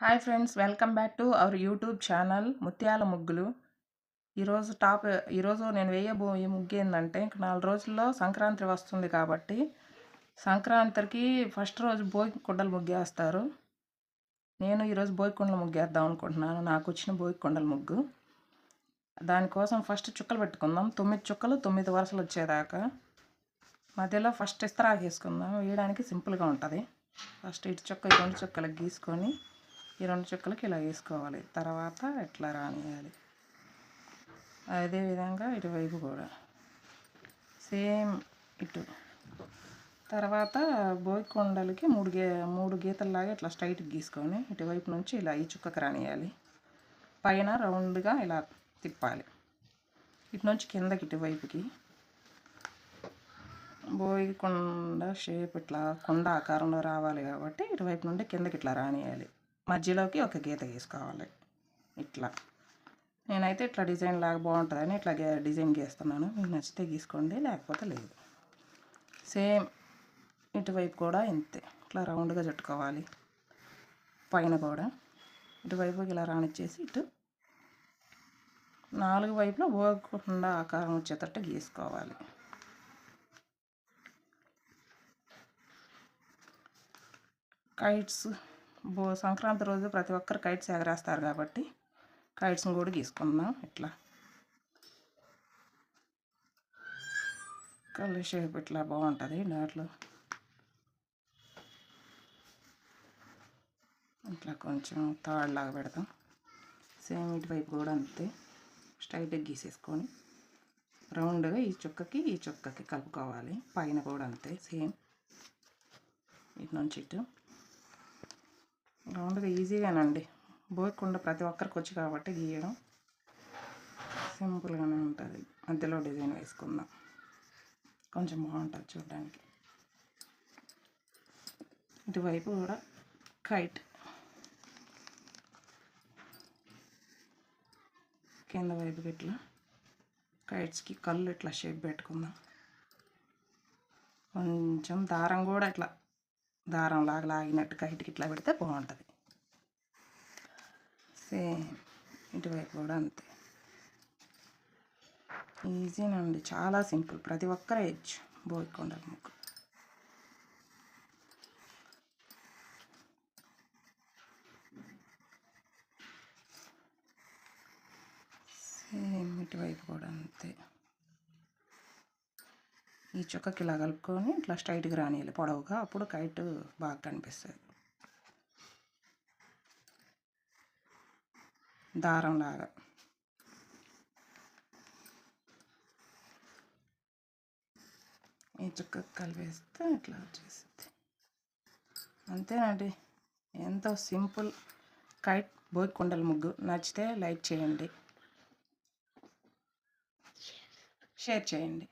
Hi friends welcome back to our YouTube channel ముత్యాల ముగ్గులు. ఈరోజు టాప్ ఈరోజు నేను వేయబోయే ముగ్గు ఏంటంటే ఇంక నాలుగు రోజుల్లో సంక్రాంతి వస్తుంది కాబట్టి సంక్రాంతికి ఫస్ట్ రోజు భోగి కుండలు ముగ్గేస్తారు. నేను ఈరోజు భోగి ముగ్గేద్దాం అనుకుంటున్నాను నాకు వచ్చిన భోగి కుండలు ముగ్గు. దానికోసం ఫస్ట్ చుక్కలు పెట్టుకుందాం తొమ్మిది చుక్కలు తొమ్మిది వరుసలు వచ్చేదాకా. మధ్యలో ఫస్ట్ ఇస్తరాకు వేసుకుందాం వేయడానికి సింపుల్గా ఉంటుంది. ఫస్ట్ ఇటు చుక్క ఈ రెండు చుక్కలకు గీసుకొని ఈ రెండు చుక్కలకి ఇలా వేసుకోవాలి. తర్వాత ఇట్లా రానియాలి? అదేవిధంగా ఇటువైపు కూడా. సేమ్ ఇటు. తర్వాత భోగి కొండలకి మూడు గే మూడు గీతల్లాగా ఇట్లా స్ట్రైట్ గీసుకొని ఇటువైపు నుంచి ఇలా ఈ చుక్కకి రానియాలి. పైన రౌండ్గా ఇలా తిప్పాలి. ఇటు నుంచి కిందకి ఇటువైపుకి. భోగి కొండ షేప్ ఇట్లా కొండ ఆకారంలో రావాలి కాబట్టి ఇటువైపు నుండి కిందకి ఇట్లా రానియాలి. మధ్యలోకి ఒక గీత గీసుకోవాలి. ఇట్లా. నేనైతే ఇట్లా డిజైన్ లాగా బాగుంటుందని ఇట్లా డిజైన్ గీస్తున్నాను. మీకు నచ్చితే గీసుకోండి లేకపోతే లేదు. సేమ్ ఇటువైపు కూడా ఇంతే. ఇట్లా రౌండ్గా చుట్టుకోవాలి పైన కూడా. ఇటువైపుకి ఇలా రానిచ్చేసి ఇటు నాలుగు వైపులో ఓగకుండా ఆకారం వచ్చేటట్టు గీసుకోవాలి. కైట్స్ బో సంక్రాంతి రోజు ప్రతి ఒక్కరు కైట్స్ ఎగరేస్తారు కాబట్టి కైట్స్ని కూడా గీసుకుందాం ఇట్లా. కళ్ళు షేప్ ఇట్లా బాగుంటుంది దాంట్లో ఇట్లా కొంచెం తాడులాగా పెడతాం సేమ్ ఇటువైపు కూడా అంతే. స్ట్రైట్గా గీసేసుకొని రౌండ్గా ఈ చుక్కకి ఈ చుక్కకి కలుపుకోవాలి. పైన కూడా అంతే సేమ్. ఇటు నుంచి ఇటు. రౌండ్గా ఈజీగానండి. బోయకుండా ప్రతి ఒక్కరికి వచ్చి కాబట్టి గీయడం సింపుల్గానే ఉంటుంది. మధ్యలో డిజైన్ వేసుకుందాం. కొంచెం బాగుంటుంది చూడడానికి. ఇటువైపు కూడా కైట్. కింద వైపుకి ఇట్లా కైట్స్కి కళ్ళు ఇట్లా షేప్ పెట్టుకుందాం. కొంచెం దారం కూడా ఇట్లా దారం లాగా లాగినట్టుగా కైట్కి ఇట్లా పెడితే బాగుంటుంది. సేమ్ ఇటువైపు కూడా అంతే. ఈజీనండి చాలా సింపుల్. ప్రతి ఒక్కరు వేయచ్చు బోయికొండల ముగ్గు సేమ్ ఇటువైపు కూడా అంతే. ఈ చుక్కకి ఇలా కలుపుకొని ఇట్లా స్ట్రైట్గా రానియాలి పొడవుగా అప్పుడు కైట్ బాగా కనిపిస్తుంది. దారం లాగా ఈ చుక్క కలిపేస్తే ఇట్లా వచ్చేసింది అంతేనండి. ఎంతో సింపుల్ కైట్ బోయ్ కుండల ముగ్గు. నచ్చితే లైక్ చేయండి. షేర్ చేయండి.